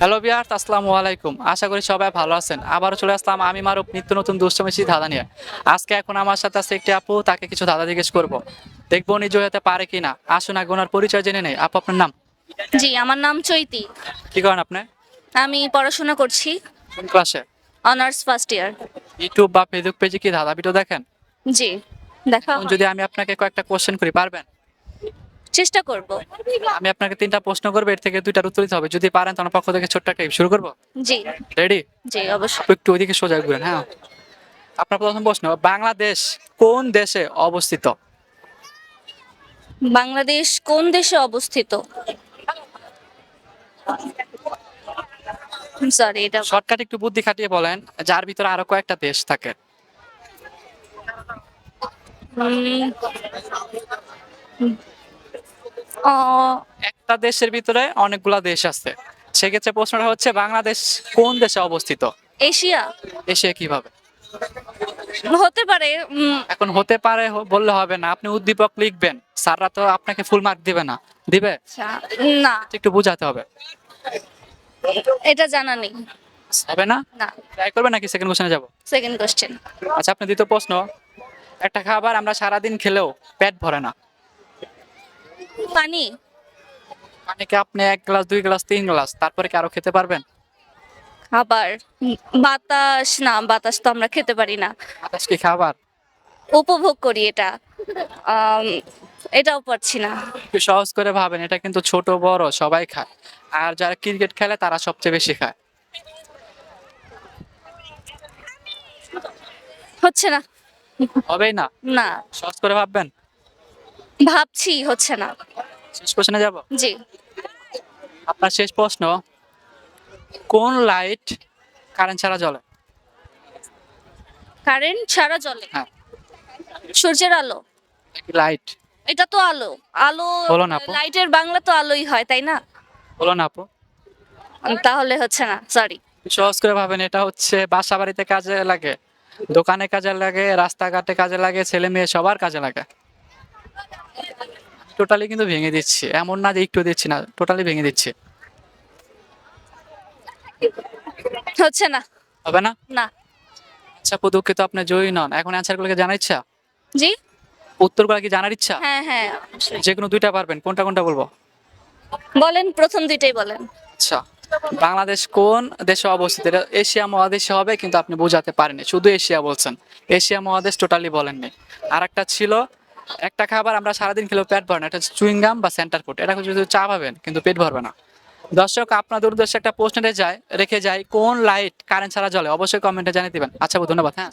Hello বিয়ার আসসালামু আলাইকুম। আশা করি সবাই ভালো আছেন। আবারও চলে আসলাম আমি মারুপ নিত্য নতুন দুষ্টমিশি ধাঁধা নিয়ে। আজকে এখন আমার সাথে আছে একটি আপু তাকে কিছু ধাঁধা জিজ্ঞেস করব। দেখব উনি জয় পারে কিনা। আসুন আগে ওনার পরিচয় জেনে নেই। আপু আপনার নাম? জি আমার নাম চৈতি। কি করেন আপনি? আমি পড়াশোনা করছি। কোন ক্লাসে? অনার্স ফার্স্ট ইয়ার ইউটিউব বা ফেসবুক পেজে কি ধাঁধা ভিডিও দেখেন? জি দেখা যদি আমি আপনাকে কয়েকটা কোশ্চেন করি পারবেন? চেষ্টা করব। আমি আপনাকে তিনটা প্রশ্ন করব এর থেকে দুইটার উত্তর দিতে হবে। যদি পারেন তোমার পক্ষ থেকে ছোট্ট একটা শুরু করব? জি। রেডি জি অবশ্যই। একটু ওইদিকে সোজা ঘুরেন হ্যাঁ? আপনার প্রথম প্রশ্ন বাংলাদেশ কোন দেশে অবস্থিত? বাংলাদেশ কোন দেশে অবস্থিত? সরি এটা শর্টকাট একটু বুদ্ধি খাটিয়ে বলেন যার ভিতরে আরও কয়েকটা দেশ থাকে। একটা দেশের ভিতরে অনেকগুলা দেশ আছে। সেক্ষেত্রে প্রশ্নটা হচ্ছে বাংলাদেশ কোন দেশে অবস্থিত? এশিয়া। এশিয়া কীভাবে? হতে পারে এখন হতে পারে বললে হবে না। আপনি উদ্দীপক লিখবেন। স্যাররা তো আপনাকে ফুল মার্ক দিবে না। দিবে? আচ্ছা, না। একটু বুঝাতে হবে। এটা জানা নেই। হবে না? না। ট্রাই করবেন নাকি সেকেন্ড কোশ্চেনে যাব? সেকেন্ড কোশ্চেন আচ্ছা আপনার দ্বিতীয় প্রশ্ন। একটা খাবার আমরা সারাদিন খেলেও পেট ভরে না। পানি? পানিকে আপনি এক গ্লাস দুই গ্লাস তিন গ্লাস? তারপরে কি আরও খেতে পারবেন? আবার বাতাস? না বাতাস তো আমরা খেতে পারি না। বাতাস কি খাবার? উপভোগ করি এটা। এটাও পারছি না। সহজ করে ভাবেন এটা কিন্তু ছোট বড় সবাই খায়। আর যারা ক্রিকেট খেলে তারা সবচেয়ে বেশি খায়। হচ্ছে না। হবেই না? না। সহজ করে ভাববেন? ভাবছি হচ্ছে না। শেষ কোশ্চেনে যাব? জি। আপনার শেষ প্রশ্ন কোন লাইট কারেন্ট ছাড়া জ্বলে? কারেন্ট ছাড়া জলে হ্যাঁ। সূর্যের আলো। লাইট এটা তো আলো। আলো বলো না আপু। লাইটের বাংলা তো আলোই হয় তাই না? বলো না আপু। তাহলে হচ্ছে না সরি সহজ করে ভাবেন এটা হচ্ছে বাসা বাড়িতে কাজে লাগে দোকানে কাজে লাগে রাস্তাঘাটে কাজে লাগে ছেলে মেয়ে সবার কাজে লাগে। টোটালি কিন্তু ভেঙে দিচ্ছি। এমন না যে একটু দিচ্ছি না টোটালি ভেঙে দিচ্ছি। হচ্ছে না। হবে না? না। আচ্ছা আপু দুঃখিত আপনি জয়ী নন। এখন অ্যান্সারগুলোকে জানার ইচ্ছা? জি। উত্তরগুলো কি জানার ইচ্ছা? হ্যাঁ হ্যাঁ অবশ্যই। যে কোনো দুইটা পারবেন। কোনটা কোনটা বলব? বলেন প্রথম দুইটাই বলেন। আচ্ছা। বাংলাদেশ কোন দেশে অবস্থিত? এটা এশিয়া মহাদেশে হবে কিন্তু আপনি বোঝাতে পারেননি। শুধু এশিয়া বলছেন। এশিয়া মহাদেশ টোটালি বলেননি। আর একটা ছিল একটা খাবার আমরা সারাদিন খেলেও পেট ভরে না, এটা চুইংগাম বা সেন্টার ফুড। এটা যদি চা পাবেন কিন্তু পেট ভরবে না। দর্শক, আপনাদের উদ্দেশ্যে একটা রেখে যায় রেখে যায়, কোন লাইট কারেন্ট ছাড়া জলে অবশ্যই কমেন্টে জানিয়ে দিবেন। আচ্ছা ধন্যবাদ হ্যাঁ।